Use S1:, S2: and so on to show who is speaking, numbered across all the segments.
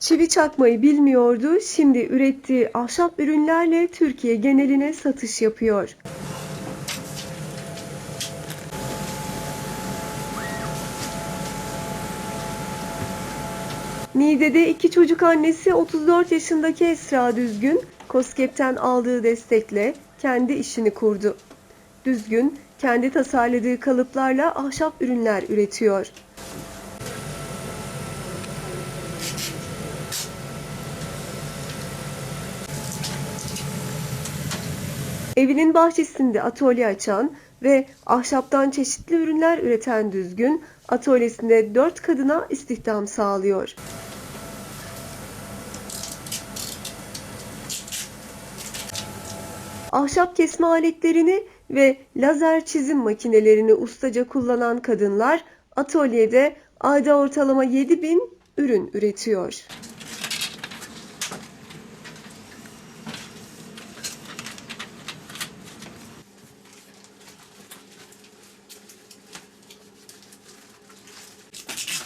S1: Çivi çakmayı bilmiyordu, şimdi ürettiği ahşap ürünlerle Türkiye geneline satış yapıyor. Niğde'de iki çocuk annesi 34 yaşındaki Esra Düzgün, KOSGEB'ten aldığı destekle kendi işini kurdu. Düzgün, kendi tasarladığı kalıplarla ahşap ürünler üretiyor. Evinin bahçesinde atölye açan ve ahşaptan çeşitli ürünler üreten Düzgün, atölyesinde 4 kadına istihdam sağlıyor. Ahşap kesme aletlerini ve lazer çizim makinelerini ustaca kullanan kadınlar atölyede ayda ortalama 7000 ürün üretiyor.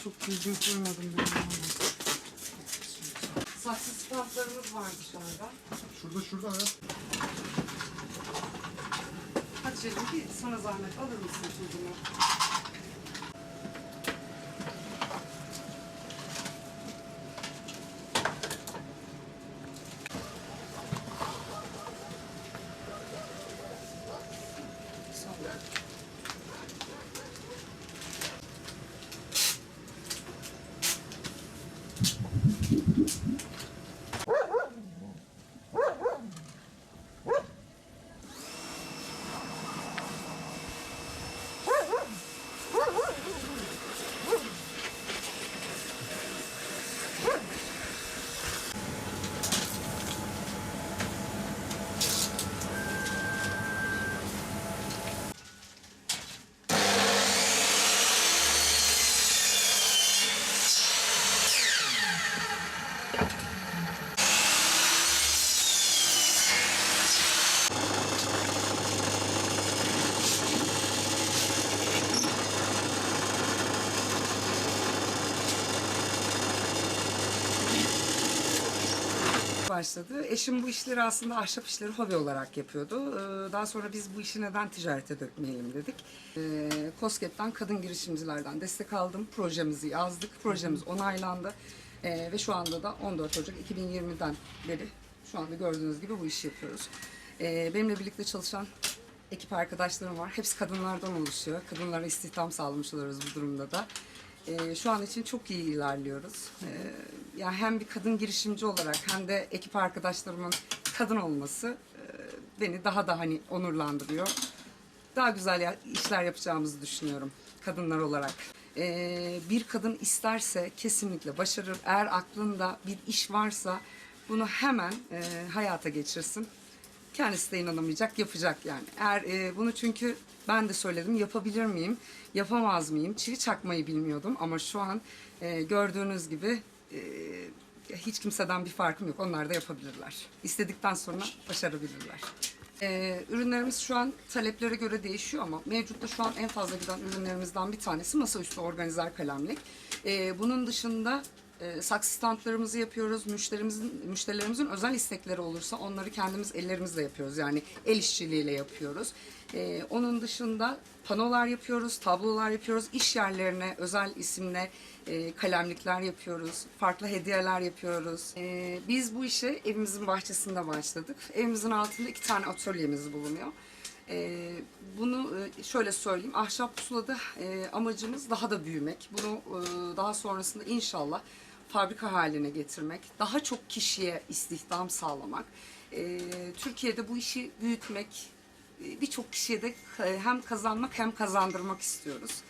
S2: Çok düzgün koymadım ben. ama. Saksı standlarımız var dışarıda.
S3: Şurada şurada ya.
S2: Hatice'cim bir sana zahmet alır mısın çocuğumu? Başladı. Eşim bu işleri aslında ahşap işleri hobi olarak yapıyordu. Ee, Daha sonra biz bu işi neden ticarete dökmeyelim dedik. Ee, COSGAP'ten kadın girişimcilerden destek aldım. Projemizi yazdık. Projemiz onaylandı. Ee, Ve şu anda da 14 Ocak 2020'den beri şu anda gördüğünüz gibi bu işi yapıyoruz. Ee, Benimle birlikte çalışan ekip arkadaşlarım var. Hepsi kadınlardan oluşuyor. Kadınlara istihdam sağlamış oluyoruz bu durumda da. Ee, şu an için çok iyi ilerliyoruz. Ee, yani hem bir kadın girişimci olarak hem de ekip arkadaşlarımın kadın olması e, beni daha da hani onurlandırıyor. Daha güzel ya- işler yapacağımızı düşünüyorum kadınlar olarak. Ee, bir kadın isterse kesinlikle başarır. Eğer aklında bir iş varsa bunu hemen e, hayata geçirsin kendisi de inanamayacak, yapacak yani. Eğer e, bunu çünkü ben de söyledim, yapabilir miyim, yapamaz mıyım? Çivi çakmayı bilmiyordum ama şu an e, gördüğünüz gibi e, hiç kimseden bir farkım yok. Onlar da yapabilirler. İstedikten sonra başarabilirler. E, ürünlerimiz şu an taleplere göre değişiyor ama mevcutta şu an en fazla giden ürünlerimizden bir tanesi masaüstü organizer kalemlik. E, bunun dışında e, saksı standlarımızı yapıyoruz. Müşterimizin müşterilerimizin özel istekleri olursa onları kendimiz ellerimizle yapıyoruz. Yani el işçiliğiyle yapıyoruz. E, onun dışında panolar yapıyoruz, tablolar yapıyoruz. İş yerlerine özel isimle e, kalemlikler yapıyoruz. Farklı hediyeler yapıyoruz. E, biz bu işe evimizin bahçesinde başladık. Evimizin altında iki tane atölyemiz bulunuyor. Ee, bunu e, şöyle söyleyeyim, ahşap pusulada e, amacımız daha da büyümek. Bunu e, daha sonrasında inşallah fabrika haline getirmek, daha çok kişiye istihdam sağlamak, e, Türkiye'de bu işi büyütmek, e, birçok kişiye de e, hem kazanmak hem kazandırmak istiyoruz.